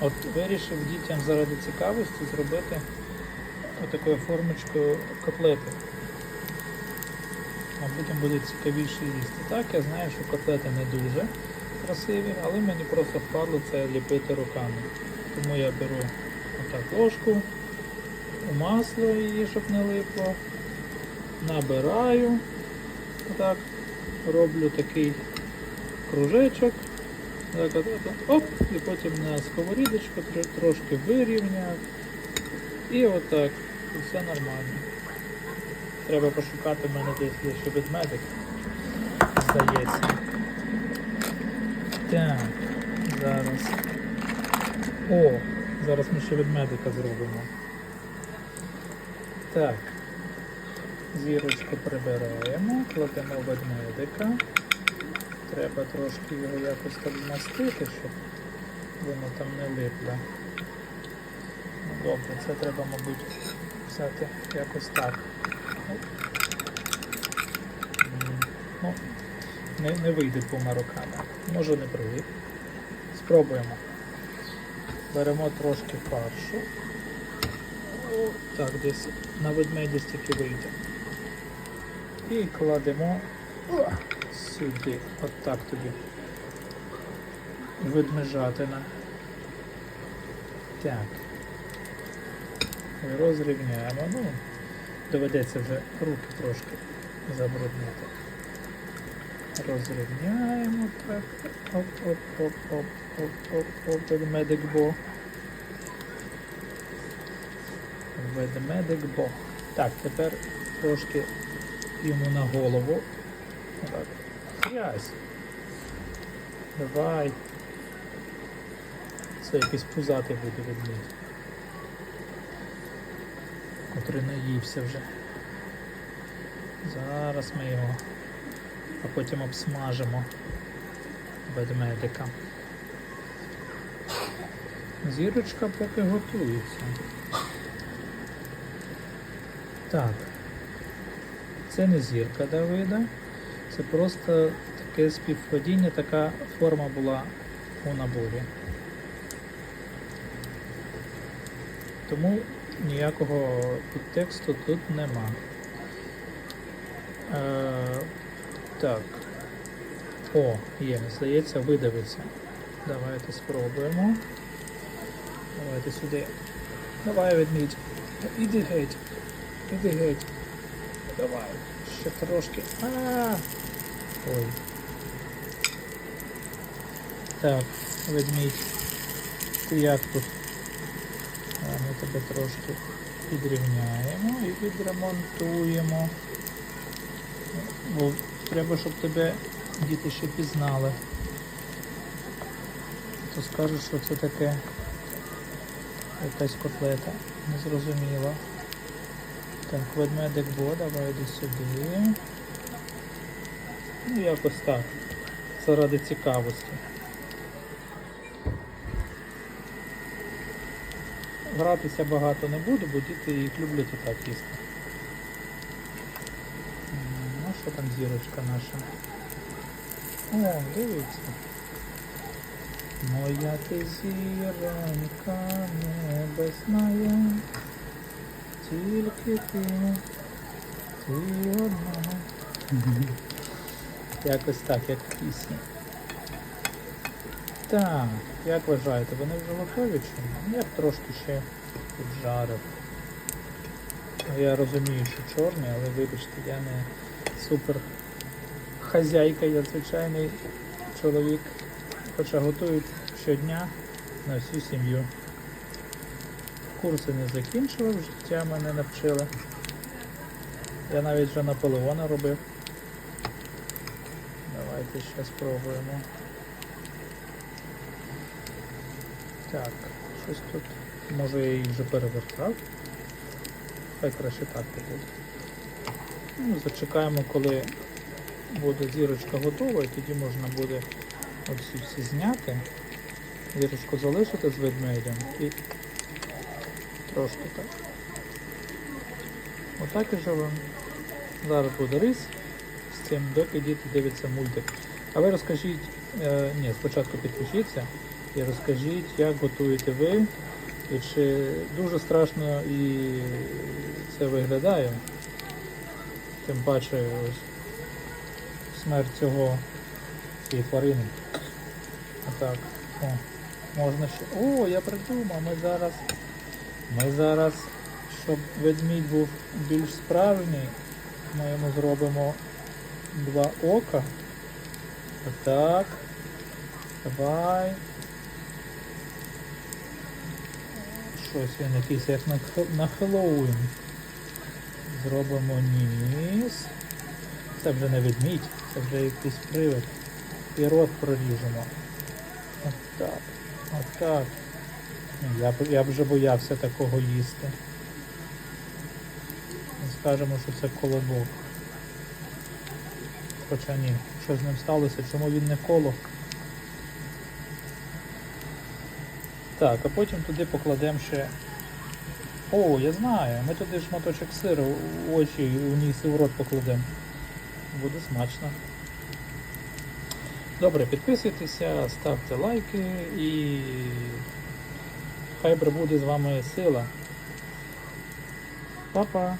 От вирішив дітям заради цікавості зробити отакою формочкою котлети. А потім буде цікавіше їсти. Так, я знаю, що котлети не дуже красиві, але мені просто впадло це ліпити руками. Тому я беру отак ложку, масло її, щоб не липло, набираю, отак, роблю такий кружечок, так, от, оп, і потім на сковорідочку тр- трошки вирівняв. І отак, і все нормально. Треба пошукати в мене десь є ще ведмедик. Здається. Так, зараз. О, зараз ми ще ведмедика зробимо. Так. Зірочку прибираємо, кладемо ведмедика. Треба трошки його якось так змастити, щоб воно там не липло. Ну добре, це треба, мабуть, взяти якось так. Ну, не, не вийде двома руками. Може не прийде. Спробуємо. Беремо трошки фаршу. Так, десь на ведмеді стільки вийде. І кладемо сюди. От так тобі. Ведмежатина. Так. Розрівняємо. Ну, доведеться вже руки трошки забруднити. Розрівняємо так. Оп, оп, оп, оп, оп, оп, оп, ведмедик бо. Ведмедик бо. Так, тепер трошки йому на голову. Так. Грязь. Давай. Це якийсь пузатий буде ведмідь. Котрий наївся вже. Зараз ми його, а потім обсмажимо ведмедика. Зірочка поки готується. Так. Це не зірка Давида. Це просто таке співпадіння, така форма була у наборі. Тому ніякого підтексту тут нема. Е, так. О, є, здається, видавиться. Давайте спробуємо. Давайте сюди. Давай, ведмідь. Іди геть. Іди геть. Давай. Ще трошки. А. Ой. Так, ведмідь. Як тут? А, Ми тебе трошки підрівняємо і відремонтуємо. Бо треба, щоб тебе діти ще пізнали. То скажуть, що це таке якась котлета. Незрозуміло. Так, ведмедик бо, давай йди сюди. Ну, якось так. Заради цікавості. Гратися багато не буду, бо діти їх люблять і так їсти. Ну, що там зірочка наша? О, дивіться. Моя ти зіронька небесна, тільки ти. Якось так, як в пісні. Так, як вважаєте, вони вже готові чи ні? Я б трошки ще піджарив. Ну, Я розумію, що чорний, але вибачте, я не супер хазяйка, я звичайний чоловік, хоча готують щодня на всю сім'ю. Курси не закінчував, життя мене навчили. Я навіть вже Наполеона робив. Давайте ще спробуємо. Так, щось тут. Може я їх вже перевертав. Хай краще так буде. Ну, зачекаємо, коли буде зірочка готова, і тоді можна буде оці всі зняти. Зірочку залишити з ведмедем і трошки так. Отак і живемо. Зараз буде рис з цим, доки діти мультик. А ви розкажіть, е, ні, спочатку підпишіться І розкажіть, як готуєте ви, і чи дуже страшно і це виглядає. Тим паче ось смерть цього цієї тварини. Отак. О, можна ще. О, я придумав, ми зараз. Ми зараз, щоб ведмідь був більш справжній, ми йому зробимо два ока. Отак. Давай. Щось він якийсь як на, на Хеллоуін. Зробимо ніс. Це вже не ведмідь, це вже якийсь привид. І рот проріжемо. Отак. Отак. Я, б- я вже боявся такого їсти. Скажемо, що це колобок. Хоча ні, що з ним сталося, чому він не коло? Так, а потім туди покладемо ще. О, я знаю, ми туди шматочок сиру в очі, у ніс і в рот покладемо. Буде смачно. Добре, підписуйтеся, ставте лайки і хай прибуде з вами сила. Па-па!